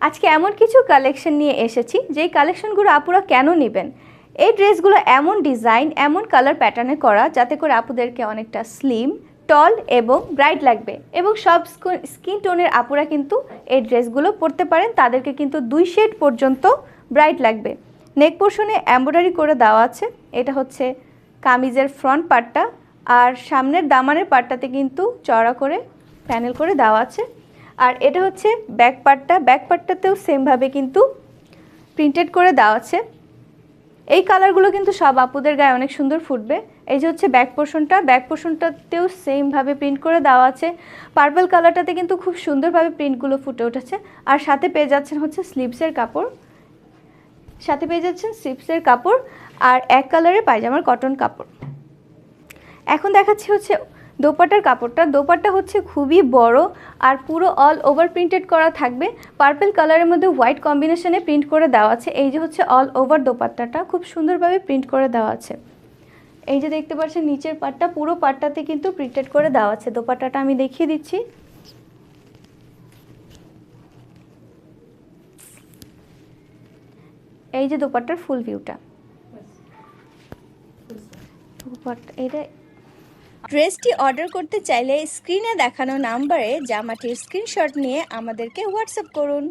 আজকে এমন কিছু কালেকশন নিয়ে এসেছি, যেই কালেকশনগুলো আপুরা কেন নেবেন? এই ড্রেসগুলো এমন ডিজাইন এমন কালার প্যাটার্নে করা, যাতে করে আপুদেরকে অনেকটা স্লিম টল এবং ব্রাইট লাগবে। এবং সব স্কিন টোনের আপুরা কিন্তু এই ড্রেসগুলো পরতে পারেন, তাদেরকে কিন্তু দুই শেড পর্যন্ত ব্রাইট লাগবে। নেক পোর্শনে এমব্রয়ডারি করে দেওয়া আছে, এটা হচ্ছে কামিজের ফ্রন্ট পার্টটা আর সামনের দামানের পার্টটাতে কিন্তু চড়া করে প্যানেল করে দেওয়া আছে। আর এটা হচ্ছে ব্যাক পার্টটা ব্যাক পার্টটাতেও সেমভাবে কিন্তু প্রিন্টেড করে দেওয়া আছে। এই কালারগুলো কিন্তু সব আপুদের গায়ে অনেক সুন্দর ফুটবে। এই যে হচ্ছে ব্যাক পোর্শনটা ব্যাক পোর্শনটাতেও সেমভাবে প্রিন্ট করে দেওয়া আছে। পার্পল কালারটাতে কিন্তু খুব সুন্দরভাবে প্রিন্টগুলো ফুটে উঠেছে। আর সাথে পেয়ে যাচ্ছেন হচ্ছে স্লিভসের কাপড়। সাথে পেয়ে যাচ্ছেন স্লিভসের কাপড়। আর এক কালারের পায়জামার কটন কাপড়। এখন দেখাচ্ছি হচ্ছে দোপাট্টার কাপড়টা। দোপাট্টা হচ্ছে খুবই বড় আর পুরো অল ওভার প্রিন্টেড করা থাকবে। পার্পল কালারের মধ্যে হোয়াইট কম্বিনেশনে প্রিন্ট করে দেওয়া আছে। এই যে হচ্ছে অল ওভার দোপাট্টাটা খুব সুন্দরভাবে প্রিন্ট করে দেওয়া আছে। এই যে দেখতে পাচ্ছেন নিচের পাটটা পুরো পাটটাতে কিন্তু প্রিন্টেড করে দেওয়া আছে। দোপাট্টাটা আমি দেখিয়ে দিচ্ছি। এই যে দোপাট্টার ফুল ভিউটা দোপাট্টা এটা ড্রেসটি অর্ডার করতে চাইলে স্ক্রিনে দেখানো নাম্বারে জামাটির স্ক্রিনশট নিয়ে আমাদেরকে হোয়াটসঅ্যাপ করুন।